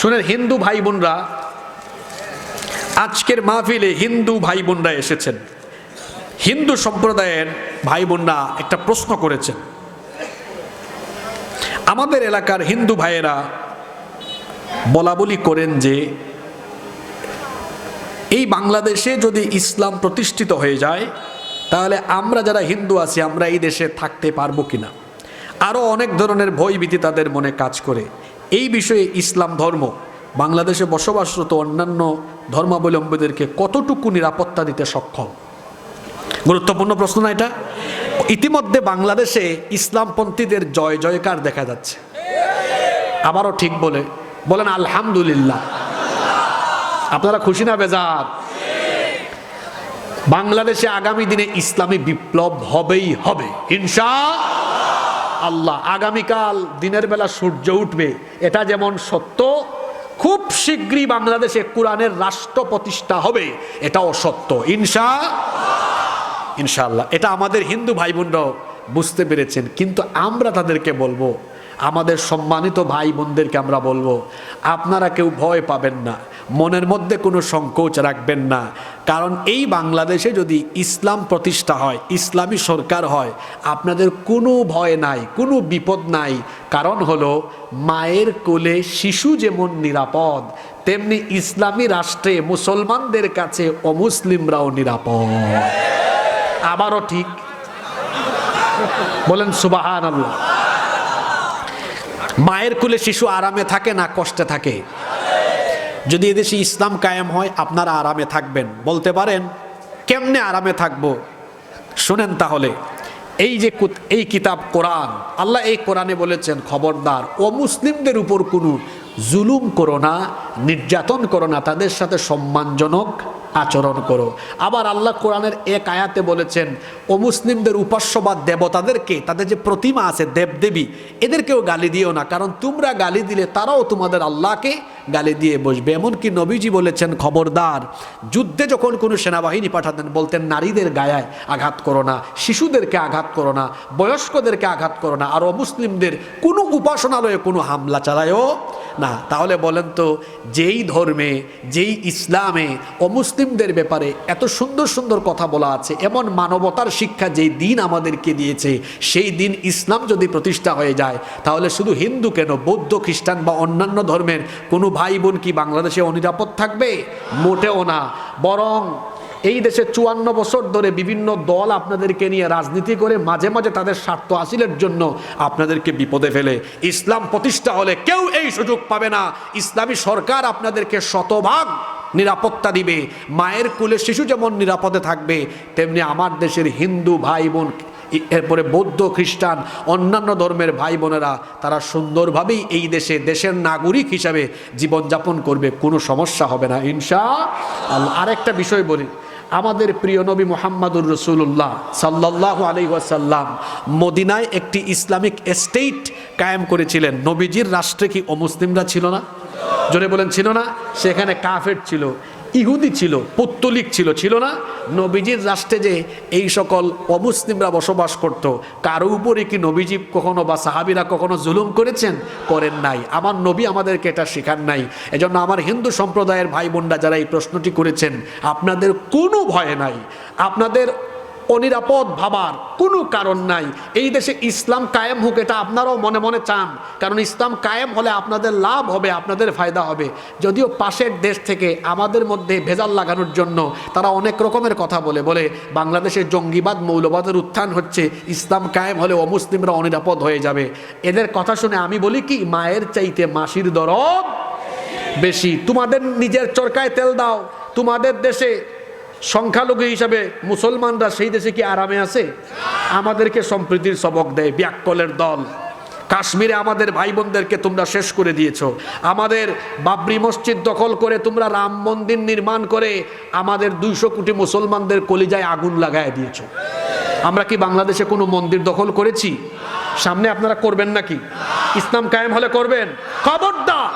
শুনেন, হিন্দু ভাই বোনরা আজকের মাহফিলে হিন্দু ভাই বোনরা এসেছেন। হিন্দু সম্প্রদায়ের ভাই বোনরা একটা প্রশ্ন করেছেন। আমাদের এলাকার হিন্দু ভাইয়েরা বলা বলি করেন যে, এই বাংলাদেশে যদি ইসলাম প্রতিষ্ঠিত হয়ে যায়, তাহলে আমরা যারা হিন্দু আছি, আমরা এই দেশে থাকতে পারব কিনা? আরও অনেক ধরনের ভয়ভীতি তাদের মনে কাজ করে। এই বিষয়ে ইসলাম ধর্ম, বাংলাদেশে বসবাসরত অন্যান্য ধর্মাবলম্বীদেরকে কতটুকু নিরাপত্তা দিতে সক্ষম? গুরুত্বপূর্ণ প্রশ্ন না এটা? ইতিমধ্যে বাংলাদেশে ইসলামপন্থীদের জয় জয়কার দেখা যাচ্ছে। আবারও ঠিক বলে, বলেন আলহামদুলিল্লাহ। আপনারা খুশি না বেজার? বাংলাদেশে আগামী দিনে ইসলামী বিপ্লব হবেই হবে, ইনশা আল্লাহ, আগামীকাল দিনের বেলা সূর্য উঠবে। এটা যেমন সত্য, খুব শীঘ্রই বাংলাদেশে কোরআনের রাষ্ট্র প্রতিষ্ঠা হবে, এটাও সত্য। ইনশা, ইনশাআল্লাহ। এটা আমাদের হিন্দু ভাই বোনরাও বুঝতে পেরেছেন, কিন্তু আমরা তাদেরকে বলব আমাদের সম্মানিত ভাই বোনদেরকে আমরা বলব, আপনারা কেউ ভয় পাবেন না, মনের মধ্যে কোনো সংকোচ রাখবেন না। কারণ এই বাংলাদেশে যদি ইসলাম প্রতিষ্ঠা হয়, ইসলামী সরকার হয়, আপনাদের কোনো ভয় নাই, কোনো বিপদ নাই। কারণ হলো, মায়ের কোলে শিশু যেমন নিরাপদ, তেমনি ইসলামী রাষ্ট্রে মুসলমানদের কাছে অমুসলিমরাও নিরাপদ। আবারও ঠিক? বলেন সুবাহান আল্লাহ মায়ের কুলে শিশু আরামে থাকে না কষ্টে থাকে? যদি এদেশে ইসলাম কায়েম হয়, আপনারা আরামে থাকবেন। বলতে পারেন, কেমনে আরামে থাকব? শুনেন তাহলে, এই যে এই কিতাব কোরআন, আল্লাহ এই কোরআনে বলেছেন, খবরদার, ও মুসলিমদের উপর কোনো জুলুম করো না, নির্যাতন করো না, তাদের সাথে সম্মানজনক আচরণ করো। আবার আল্লাহ কোরআনের এক আয়াতে বলেছেন, ও মুসলিমদের উপাস্য বা দেবতাদেরকে, তাদের যে প্রতিমা আছে দেবদেবী, এদেরকেও গালি দিও না, কারণ তোমরা গালি দিলে তারাও তোমাদের আল্লাহকে গালি দিয়ে বসবে। এমনকি নবীজি বলেছেন, খবরদার, যুদ্ধে যখন কোনো সেনাবাহিনী পাঠাতেন, বলতেন, নারীদের গায়ে আঘাত করো না, শিশুদেরকে আঘাত করো না, বয়স্কদেরকে আঘাত করো না, আর অমুসলিমদের কোনো উপাসনালয়ে কোনো হামলা চালায়ও না। তাহলে বলেন তো, যেই ধর্মে, যেই ইসলামে অমুসলিমদের ব্যাপারে এত সুন্দর সুন্দর কথা বলা আছে, এমন মানবতার শিক্ষা যেই দিন আমাদেরকে দিয়েছে, সেই দিন ইসলাম যদি প্রতিষ্ঠা হয়ে যায়, তাহলে শুধু হিন্দু কেন, বৌদ্ধ, খ্রিস্টান বা অন্যান্য ধর্মের কোনো ভাই বোন কি বাংলাদেশে অনিরাপদ থাকবে? মোটেও না। বরং এই দেশে চুয়ান্ন বছর ধরে বিভিন্ন দল আপনাদেরকে নিয়ে রাজনীতি করে মাঝে মাঝে তাদের স্বার্থ হাসিলের জন্য আপনাদেরকে বিপদে ফেলে। ইসলাম প্রতিষ্ঠা হলে কেউ এই সুযোগ পাবে না। ইসলামী সরকার আপনাদেরকে শতভাগ নিরাপত্তা দিবে। মায়ের কুলে শিশু যেমন নিরাপদে থাকবে, তেমনি আমার দেশের হিন্দু ভাই বোন এরপরে বৌদ্ধ খ্রিস্টান, অন্যান্য ধর্মের ভাই বোনেরা, তারা সুন্দরভাবেই এই দেশে দেশের নাগরিক হিসাবে জীবনযাপন করবে, কোনো সমস্যা হবে না, ইনশা আরেকটা বিষয় বলি, আমাদের প্রিয় নবী মোহাম্মদুর রসুল্লাহ সাল্লাহ আলি ওয়াসাল্লাম মদিনায় একটি ইসলামিক এস্টেট কায়েম করেছিলেন। নবীজির রাষ্ট্রে কি অমুসলিমরা ছিল না? জোরে বলেন, ছিল না? সেখানে কাফের ছিল। ইহুদি ছিল, পুত্তলিক ছিল ছিল না? নবীজির রাষ্ট্রে যে এই সকল অমুসলিমরা বসবাস করত, কারও উপরে কি নবীজি কখনো বা সাহাবিরা কখনো জুলুম করেছেন? করেন নাই। আমার নবী আমাদেরকে এটা শেখান নাই। এজন্য আমার হিন্দু সম্প্রদায়ের ভাই বোনরা যারা এই প্রশ্নটি করেছেন, আপনাদের কোনো ভয় নাই। আপনাদের অনিরাপদ ভাবার কোনো কারণ নাই। এই দেশে ইসলাম কায়েম হোক, এটা আপনারাও মনে মনে চান। কারণ ইসলাম কায়েম হলে আপনাদের লাভ হবে, আপনাদের ফায়দা হবে। যদিও পাশের দেশ থেকে আমাদের মধ্যে ভেজাল লাগানোর জন্য তারা অনেক রকমের কথা বলে বলে বাংলাদেশে জঙ্গিবাদ মৌলবাদের উত্থান হচ্ছে, ইসলাম কায়েম হলে অমুসলিমরা অনিরাপদ হয়ে যাবে। এদের কথা শুনে আমি বলি কি, মায়ের চাইতে মাসির দরদ বেশি। তোমাদের নিজের চরকায় তেল দাও, তোমাদের দেশে সংখ্যালঘু হিসাবে মুসলমানরা সেই দেশে কি আরামে আছে? আমাদেরকে সম্প্রীতির সবক দেয়, ব্যাককলের দল। কাশ্মীরে আমাদের ভাই বোনদেরকে তোমরা শেষ করে দিয়েছ। আমাদের বাবরি মসজিদ দখল করে তোমরা রাম মন্দির নির্মাণ করে আমাদের দুইশো কোটি মুসলমানদের কলিজায় আগুন লাগায় দিয়েছ। আমরা কি বাংলাদেশে কোনো মন্দির দখল করেছি? সামনে আপনারা করবেন নাকি? ইসলাম কায়েম হলে করবেন। খবরদার!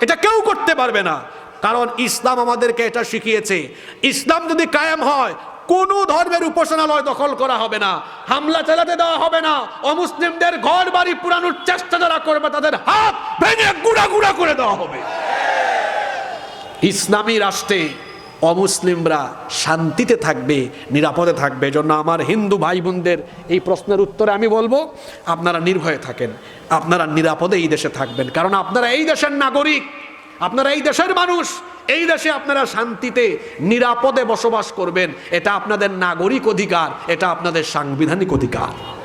এটা কেউ করতে পারবে না। কারণ ইসলাম আমাদেরকে এটা শিখিয়েছে। ইসলাম যদি কায়েম হয়, কোনো ধর্মের উপাসনালয় দখল করা হবে না, হামলা চালাতে দেওয়া হবে না, অমুসলিমদের ঘর বাড়ি পুরানোর চেষ্টা যারা করবে, তাদের হাত ভেঙে গুড়া গুড়া করে দেওয়া হবে। ইসলামী রাষ্ট্রে অমুসলিমরা শান্তিতে থাকবে, নিরাপদে থাকবে জন্য আমার হিন্দু ভাই বোনদের এই প্রশ্নের উত্তরে আমি বলব, আপনারা নির্ভয়ে থাকেন, আপনারা নিরাপদে এই দেশে থাকবেন, কারণ আপনারা এই দেশের নাগরিক। আপনারা এই দেশের মানুষ, এই দেশে আপনারা শান্তিতে, নিরাপদে বসবাস করবেন। এটা আপনাদের নাগরিক অধিকার, এটা আপনাদের সাংবিধানিক অধিকার।